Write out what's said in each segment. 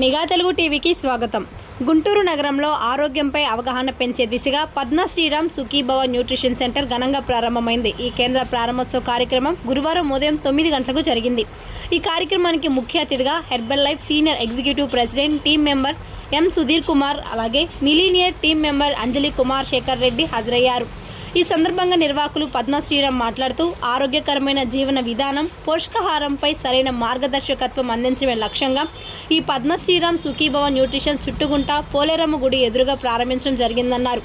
నిఘా తెలుగు టీవీకి స్వాగతం. గుంటూరు నగరంలో ఆరోగ్యంపై అవగాహన పెంచే దిశగా పద్మ శ్రీరామ్ సుఖీభవ న్యూట్రిషన్ సెంటర్ ఘనంగా ప్రారంభమైంది. ఈ కేంద్ర ప్రారంభోత్సవ కార్యక్రమం గురువారం ఉదయం తొమ్మిది గంటలకు జరిగింది. ఈ కార్యక్రమానికి ముఖ్య అతిథిగా Herbalife senior executive president team member M Sudheer Kumar అలాగే millionaire team member Anjali Kumar Shekhar Reddy హాజరయ్యారు. ఈ సందర్భంగా నిర్వాహకులు పద్మ శ్రీరామ్ మాట్లాడుతూ ఆరోగ్యకరమైన జీవన విధానం పోషకాహారంపై సరైన మార్గదర్శకత్వం అందించడమే లక్ష్యంగా ఈ పద్మశ్రీరామ్ సుఖీభవ న్యూట్రిషన్ చుట్టుగుంట పోలేరమ్మ గుడి ఎదురుగా ప్రారంభించడం జరిగిందన్నారు.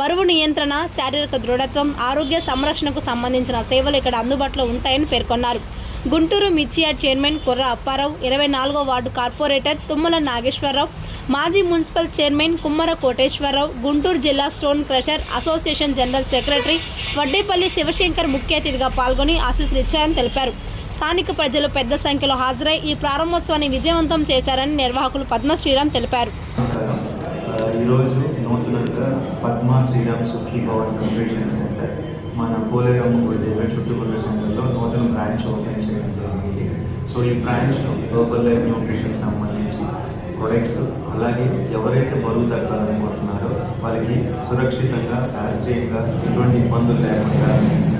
బరువు నియంత్రణ శారీరక దృఢత్వం ఆరోగ్య సంరక్షణకు సంబంధించిన సేవలు ఇక్కడ అందుబాటులో ఉంటాయని పేర్కొన్నారు. గుంటూరు మిర్చియాడ్ చైర్మన్ కుర్ర అప్పారావు ఇరవై నాలుగో వార్డు కార్పొరేటర్ తుమ్మల నాగేశ్వరరావు మాజీ మున్సిపల్ చైర్మన్ కుమ్మర కోటేశ్వరరావు గుంటూరు జిల్లా stone crusher association general secretary Vaddepalli Sivasankar ముఖ్య అతిథిగా పాల్గొని ఆశీస్సులు ఇచ్చారని తెలిపారు. స్థానిక ప్రజలు పెద్ద సంఖ్యలో హాజరై ఈ ప్రారంభోత్సవాన్ని విజయవంతం చేశారని నిర్వాహకులు పద్మ శ్రీరామ్ తెలిపారు. ఈరోజు నూతనంగా పద్మ శ్రీరామ్ సుఖీ భవన్ సెంటర్ మన పోలేరమ్మ గుడి దగ్గర చుట్టుకున్న సెంటర్లో నూతన బ్రాంచ్ ఓపెన్ చేయడం జరిగింది. సో ఈ బ్రాంచ్లో గ్లోబల్ లైఫ్ న్యూట్రిషన్ సంబంధించి ప్రొడక్ట్స్ అలాగే ఎవరైతే బరువు తగ్గాలనుకుంటున్నారో వాళ్ళకి సురక్షితంగా శాస్త్రీయంగా ఎటువంటి ఇబ్బందులు లేకుండా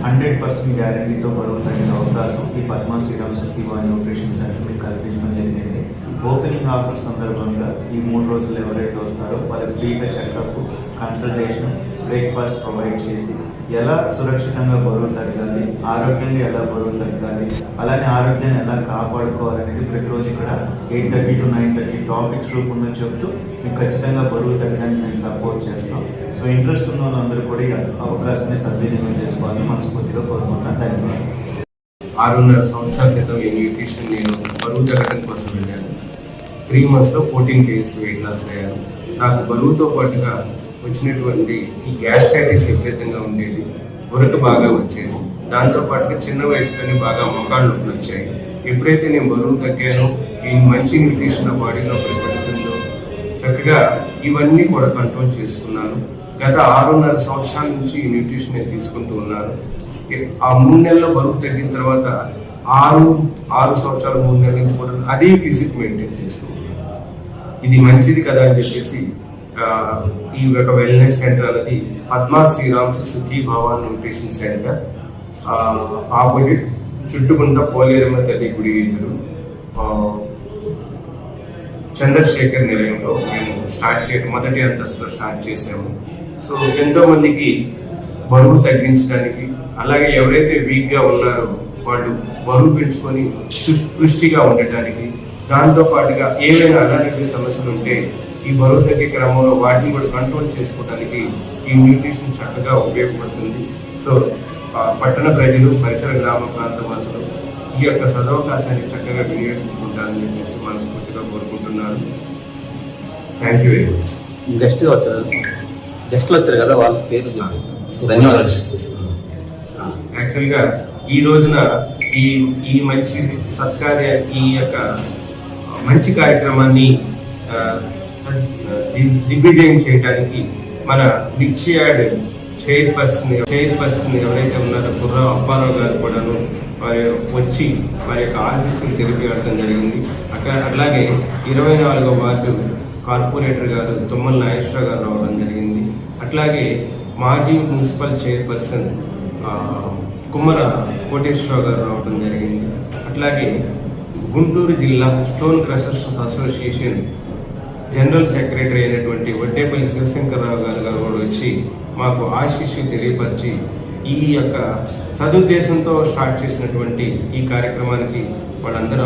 హండ్రెడ్ పర్సెంట్ గ్యారంటీతో బరువు తగ్గిన అవకాశం ఈ పద్మ శ్రీరామ్ సుఖీ న్యూట్రిషన్ సెంటర్ మీకు కల్పించడం జరిగింది. ఓపెనింగ్ ఆఫర్ సందర్భంగా ఈ మూడు రోజులు ఎవరైతే వస్తారో వాళ్ళకి ఫ్రీగా చెకప్ కన్సల్టేషన్ బ్రేక్ఫాస్ట్ ప్రొవైడ్ చేసి ఎలా సురక్షితంగా బరువు తగ్గాలి ఆరోగ్యంగా ఎలా బరువు తగ్గాలి అలానే ఆరోగ్యాన్ని ఎలా కాపాడుకోవాలనేది ప్రతిరోజు ఇక్కడ eight thirty to nine thirty topics రూపంలో చెప్తూ మీకు ఖచ్చితంగా బరువు తగ్గడానికి నేను సపోర్ట్ చేస్తాం. సో ఇంట్రెస్ట్ ఉన్న వాళ్ళందరూ కూడా ఈ అవకాశాన్ని సద్వినియోగం చేసుకోవాలని మనస్ఫూర్తిగా కోరుకుంటున్నాను. ధన్యవాదాలు. ఆరున్నర సంవత్సరాల క్రితం ఈ న్యూట్రిషన్ నేను బరువు తగ్గడం కోసం వెళ్ళాను. త్రీ మంత్స్లో ఫోర్టీన్ కేజీస్ వెయిట్ లాస్ అయ్యాను. నాకు బరువుతో పాటుగా వచ్చినటువంటి ఈ గ్యాస్ట్రైటిస్ విపరీతంగా ఉండేది. ఉరక బాగా వచ్చేది. దాంతో పాటుగా చిన్న వయసులోనే బాగా మొక్కలు నొప్పులు వచ్చాయి. ఎప్పుడైతే నేను బరువు తగ్గానో ఈ మంచి న్యూట్రిషన్ నా బాడీలో ప్రతిపడుతుందో చక్కగా ఇవన్నీ కూడా కంట్రోల్ చేసుకున్నాను. గత ఆరున్నర సంవత్సరాల నుంచి ఈ న్యూట్రిషన్ నేను తీసుకుంటూ ఉన్నాను. ఆ మూడు నెలల్లో బరువు తగ్గిన తర్వాత ఆరు ఆరు సంవత్సరాలు మూడు నెలల నుంచి కూడా అదే ఫిజిక్ మెయింటైన్ చేస్తూ ఇది మంచిది కదా అని చెప్పేసి ఈ యొక్క వెల్నెస్ సెంటర్ అనేది Padma Sriram's Sukhi Bhavan nutrition centre opposite Chuttugunta Poleramma తల్లి గుడి ఎదురు చంద్రశేఖర్ నిలయంలో మేము స్టార్ట్ చేయడం మొదటి అంతస్తులో స్టార్ట్ చేసాము సో ఎంతో మందికి బరువు తగ్గించడానికి అలాగే ఎవరైతే వీక్గా ఉన్నారో వాళ్ళు బరువు పెంచుకొని సుష్ పుష్టిగా ఉండటానికి దాంతో పాటుగా ఏవైనా అనారోగ్య సమస్యలు ఉంటే ఈ బరువు తగ్గే క్రమంలో వాటిని కూడా కంట్రోల్ చేసుకోవడానికి ఈ న్యూట్రిషన్ చక్కగా ఉపయోగపడుతుంది. సో పట్టణ ప్రజలు పరిసర గ్రామ ప్రాంత వాసులు ఈ యొక్క సదవకాశాన్ని చక్కగా వినియోగించుకుంటారని చెప్పేసి మనస్ఫూర్తిగా కోరుకుంటున్నాను. Thank you very much guest వచ్చారు. గెస్ట్లు వచ్చారు కదా వాళ్ళ పేరు ధన్యవాదాలు. యాక్చువల్గా ఈ రోజున ఈ ఈ మంచి సత్కార్య ఈ యొక్క మంచి కార్యక్రమాన్ని దిగ్విజయం చేయడానికి మన మిర్చియాడ్ చైర్పర్సన్ చైర్పర్సన్ ఎవరైతే ఉన్నారో కుర్ర అప్పారావు గారు కూడాను వారి వచ్చి వారి యొక్క ఆశీస్సులు తెలియజేయడం జరిగింది. అక్కడ అలాగే ఇరవై నాలుగో వార్డు కార్పొరేటర్ గారు తుమ్మల నాగేశ్వర గారు రావడం జరిగింది. అట్లాగే మాజీ మున్సిపల్ చైర్పర్సన్ కుమ్మర కోటేశ్వర గారు రావడం జరిగింది. అట్లాగే గుంటూరు జిల్లా stone crushers association general secretary అయినటువంటి వడ్డేపల్లి శివశంకరరావు గారు గారు కూడా వచ్చి మాకు ఆశీస్సు తెలియపరిచి ఈ యొక్క సదుద్దేశంతో స్టార్ట్ చేసినటువంటి ఈ కార్యక్రమానికి వాళ్ళందరూ